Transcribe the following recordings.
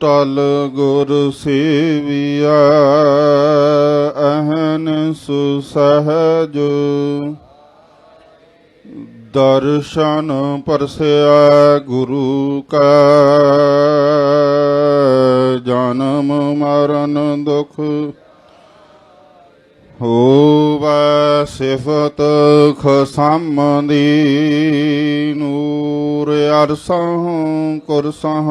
ਟਲ ਗੁਰ ਸੇਵੀਆ ਅਹਨ ਸੁਸਹਜ। ਦਰਸ਼ਨ ਪਰਸਿਆ ਗੁਰੂ ਕਾ, ਜਨਮ ਮਰਨ ਦੁਖ ਹੋਵੈ ਸਿਫਤ ਖਸਮ ਦੀ ਨੂਰ ਅਰਸਹ ਕੁਰਸਹ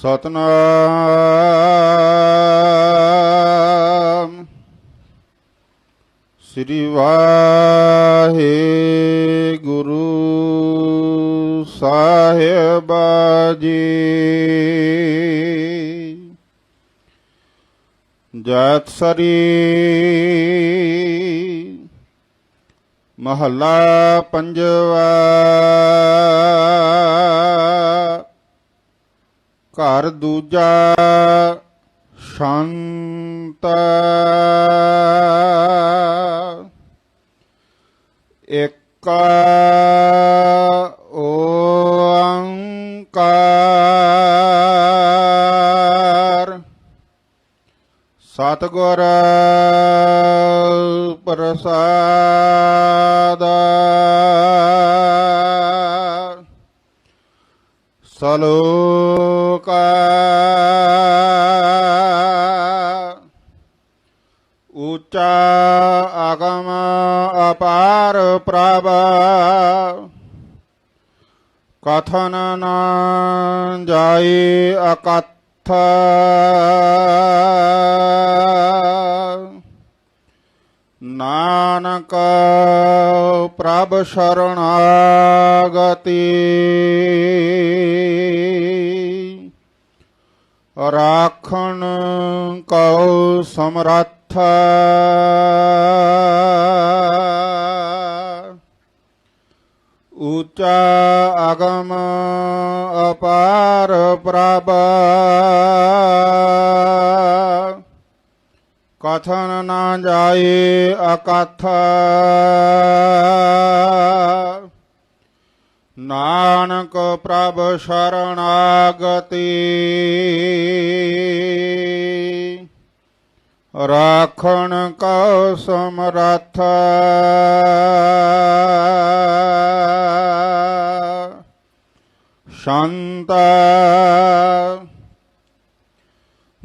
ਸਤਨਾਮ। ਸ੍ਰੀ ਵਾਹਿਗੁਰੂ ਸਾਹਿਬ ਜੀ ਜਤ ਸਰੀ ਮਹੱਲਾ ਪੰਜਵਾ। ਘਰ ਦੂਜਾ ਸ਼ਾਂਤ। ਇੱਕ ਓੰਕਾਰ। ਸਤਿਗੁਰ ਪ੍ਰਸਾਦ। ਸਲੋਕ ਉੱਚਾ ਅਗਮ ਅਪਾਰ ਪ੍ਰਭ ਕਥਨ ਨਾ ਜਾਏ ਅਕਥ ਨਾਨਕ ਪ੍ਰਭ ਸ਼ਰਣਾਗਤੀ ਰਾਖਣ ਕਉ ਸਮਰੱਥ। ਉੱਚਾ ਅਗਮ ਅਪਾਰ ਪ੍ਰਭ। ਕਥਨ ਨਾ ਜਾਏ ਅਕਥ। ਨਾਨਕ ਪ੍ਰਭ ਸ਼ਰਨਾਗਤੀ ਰਾਖਣ ਕਉ ਸਮਰਥ ਸ਼ਾਂਤ।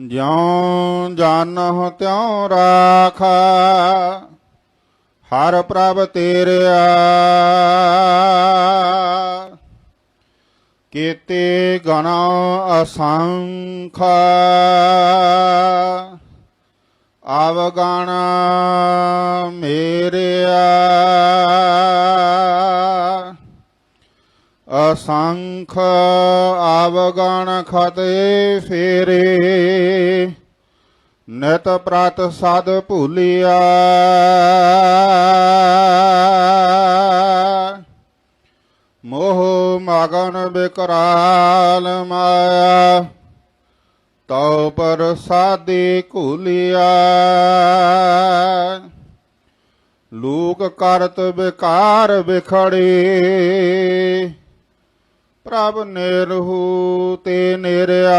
ਜਿਉ ਜਾਣਹੁ ਤਿਉ ਰਾਖ। ਹਰ ਪ੍ਰਭ ਤੇਰਿਆ। ਕੀਤੇ ਗਣ ਅਸੰਖ। ਅਵਗਣ ਮੇਰਿਆ। ਅਸੰਖ ਆਵਗਣ ਖਤੇ ਫੇਰੇ। ਨਤ ਪ੍ਰਤ ਸਦ ਭੂਲਿਆ। ਮੋਹ ਮਗਨ ਬਿਕਰਾਲ ਮਾਇਆ, ਤਉ ਪਰ ਸਾਦੇ ਘੁਲਿਆ। ਲੋਕ ਕਰਤ ਵਿਕਾਰ ਵਿਖੜੇ, ਪ੍ਰਭ ਨਿਰਹੂ ਤੇ ਨਿਰਿਆ।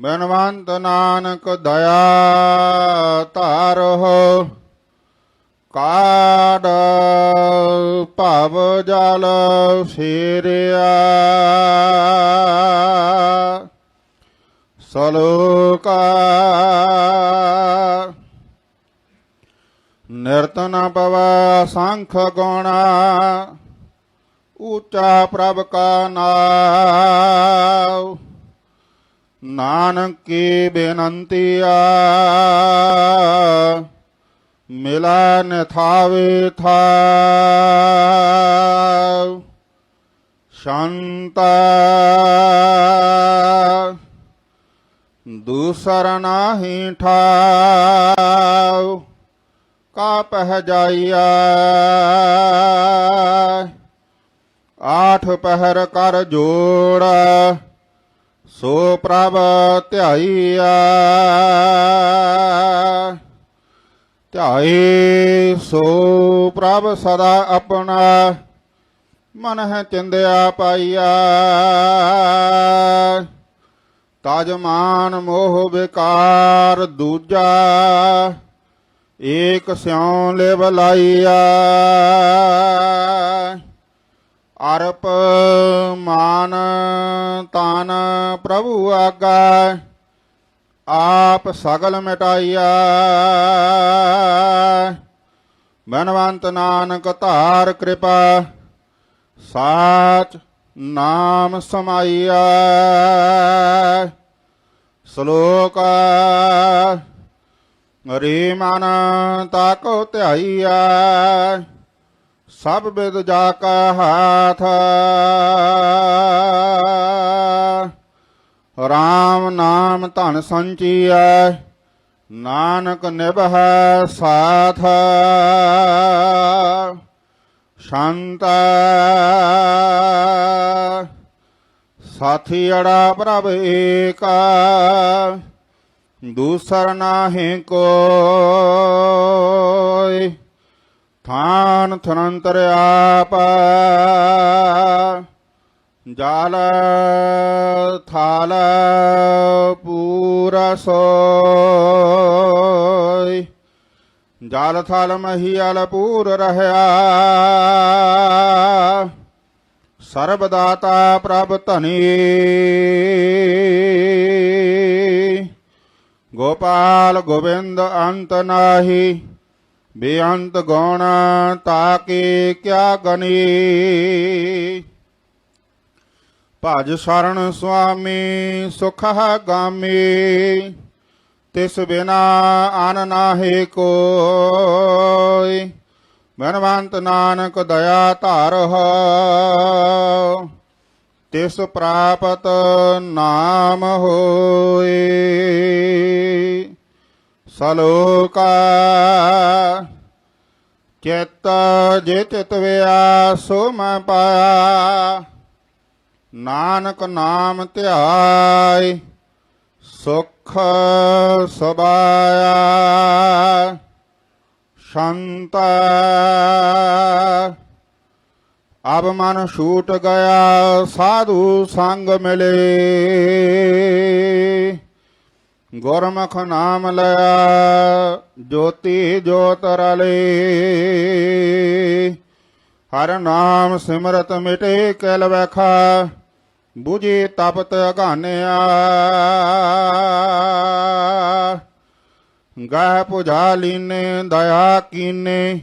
ਬਨਵੰਤ ਨਾਨਕ ਦਇਆ ਧਾਰੋ ਕਾੜ ਭਵ ਜਲ ਫੇਰਿਆ ਸਲੋਕਾ ਨਿਰਤਨ ਪਵੈ ਸੰਖ ਗੋਣਾ, ਉੱਚਾ ਪ੍ਰਭ ਕਾ ਨਾਮ ਨਾਨਕ ਕੀ ਬੇਨੰਤੀਆ ਮਿਲਨ ਥਾਵੇ ਥਾਵ ਸ਼ਾਂਤਾ ਦੂਸਰ ਨਾਹੀ ਠਾਉ ਕਾ ਪਹਿ ਜਾਈਆ ਆਠ ਪਹਿਰ ਕਰ ਜੋੜ ਸੋ ਪ੍ਰਭ ਧਿਆਈਆ ਧਿਆਏ ਸੋ ਪ੍ਰਭ ਸਦਾ ਆਪਣਾ ਮਨ ਹੈ ਚਿੰਦਿਆ ਪਾਈਆ। ਤਜ ਮਾਨ ਮੋਹ ਵਿਕਾਰ ਦੂਜਾ, ਏਕ ਸਿਉ ਲਿਵ ਲਾਈਆ। ਅਰਪ ਮਾਨ ਤਾਨ ਪ੍ਰਭੂ ਆਗਾ। ਆਪ ਸਗਲ ਮਿਟਾਈਆ ਬਨਵੰਤ ਨਾਨਕ ਧਾਰ ਕਿਰਪਾ, ਸਾਚ ਨਾਮ ਸਮਾਈਆ ਸ਼ਲੋਕ ਰੇ ਮਨ ਤਾਕੋ ਧਿਆਈਆ ਸਭ ਬਿਦ ਜਾ ਕਾ ਹਾਥ। ਰਾਮ ਨਾਮ ਧਨ ਸੰਚੀਐ, ਨਾਨਕ ਨਿਭੈ ਸਾਥ। ਸ਼ਾਂਤ ਸਾਥੀ ਅੜਾ ਪ੍ਰਭ ਏਕਾ, ਦੂਸਰ ਨਾਹੀ ਕੋਈ। ਥਾਨ ਥਨੰਤਰ ਆਪ ਜਲ ਥਾਲ ਪੂਰਾ ਸੋਈ। ਜਲ ਥਲ ਮਹੀਲ ਪੂਰ ਰਹਾ ਸਰਬ ਦਾਤਾ ਪ੍ਰਭ ਧਨੀ। ਗੋਪਾਲ ਗੋਬਿੰਦ ਅੰਤ ਨਾਹੀ। ਬੇਅੰਤ ਗੁਣ ਤਾਕੇ ਕਿਆ ਗਨੀ। ਭਜ ਸ਼ਰਨ ਸੁਆਮੀ ਸੁਖ ਗਾਮੀ ਤਿਸ ਬਿਨਾ ਅਨ ਨਾਹੀ ਕੋਈ। ਬਨਵੰਤ ਨਾਨਕ ਦਇਆ ਧਾਰਹੁ ਤਿਸ ਪ੍ਰਾਪਤ ਨਾਮ ਹੋਏ ਸਲੋਕਾ ਚਿਤ ਜੇ ਚਿਤ ਵਿਆ ਸੋ ਮੈਂ ਪਾਇਆ ਨਾਨਕ ਨਾਮ ਧਿਆਇ ਸੁਖ ਸਬਾਇਆ, ਸੰਤ। ਅਬ ਮਨ ਛੂਟ ਗਿਆ, ਸਾਧੂ ਸੰਗ ਮਿਲੇ। ਗੁਰਮੁਖ ਨਾਮ ਲਿਆ ਜੋਤੀ ਜੋਤ ਰਲੇ। ਹਰ ਨਾਮ ਸਿਮਰਤ ਮਿਟੇ ਕਲ ਵਖਾ ਬੁਝੇ ਤਪਤ ਅਗਾਨਿਆ ਗਾਹ ਪੁਝਾ ਲੀਨੇ ਦਇਆ ਕੀਨੇ,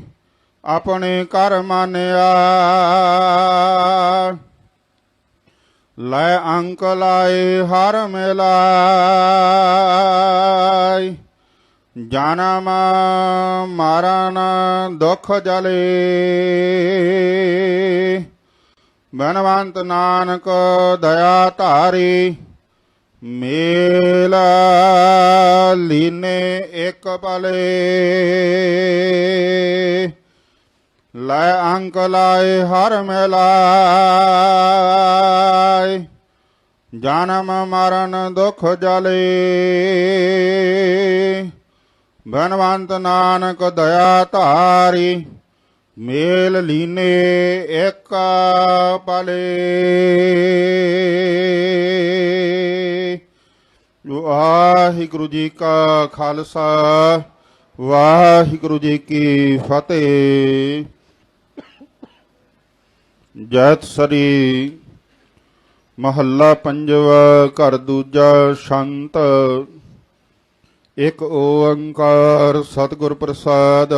ਆਪਣੇ ਕਰ ਮਾਨਿਆ। ਲੈ ਅੰਕ ਲਾਏ ਹਰ ਮਿਲਾਈ ਜਨਮ ਮਰਨ ਦੁਖ ਜਲੇ। ਬਨਵੰਤ ਨਾਨਕ ਦਇਆ ਧਾਰੀ ਮੇਲ ਲੀਨੇ ਇੱਕ ਪਲੇ। ਲੈ ਅੰਕ ਲਾਏ ਹਰ ਮਿਲਾਏ ਜਨਮ ਮਰਨ ਦੁਖ ਜਲੇ। ਬਨਵੰਤ ਨਾਨਕ ਦਇਆ ਧਾਰੀ ਮੇਲ ਲੀਨੇ ਇੱਕ ਪਲੇ। ਵਾਹਿਗੁਰੂ ਜੀ ਕਾ ਖਾਲਸਾ, ਵਾਹਿਗੁਰੂ ਜੀ ਕੀ ਫਤਿਹ। ਜੈਤ ਸਰੀ ਮਹੱਲਾ ਪੰਜਵਾ, ਘਰ ਦੂਜਾ ਸ਼ੰਤ। ਇੱਕ ਓੰਕਾਰ ਸਤਿਗੁਰ ਪ੍ਰਸਾਦ।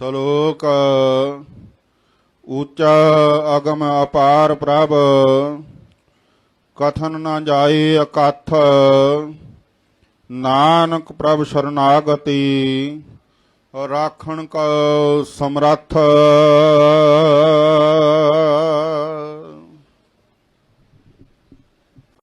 ਸ਼ਲੋਕ ਉੱਚਾ ਅਗਮ ਅਪਾਰ ਪ੍ਰਭ, ਕਥਨ ਨਾ ਜਾਏ ਅਕਥ ਨਾਨਕ ਪ੍ਰਭ ਸ਼ਰਨਾਗਤੀ, ਰਾਖਣ ਕੋ ਸਮਰੱਥ।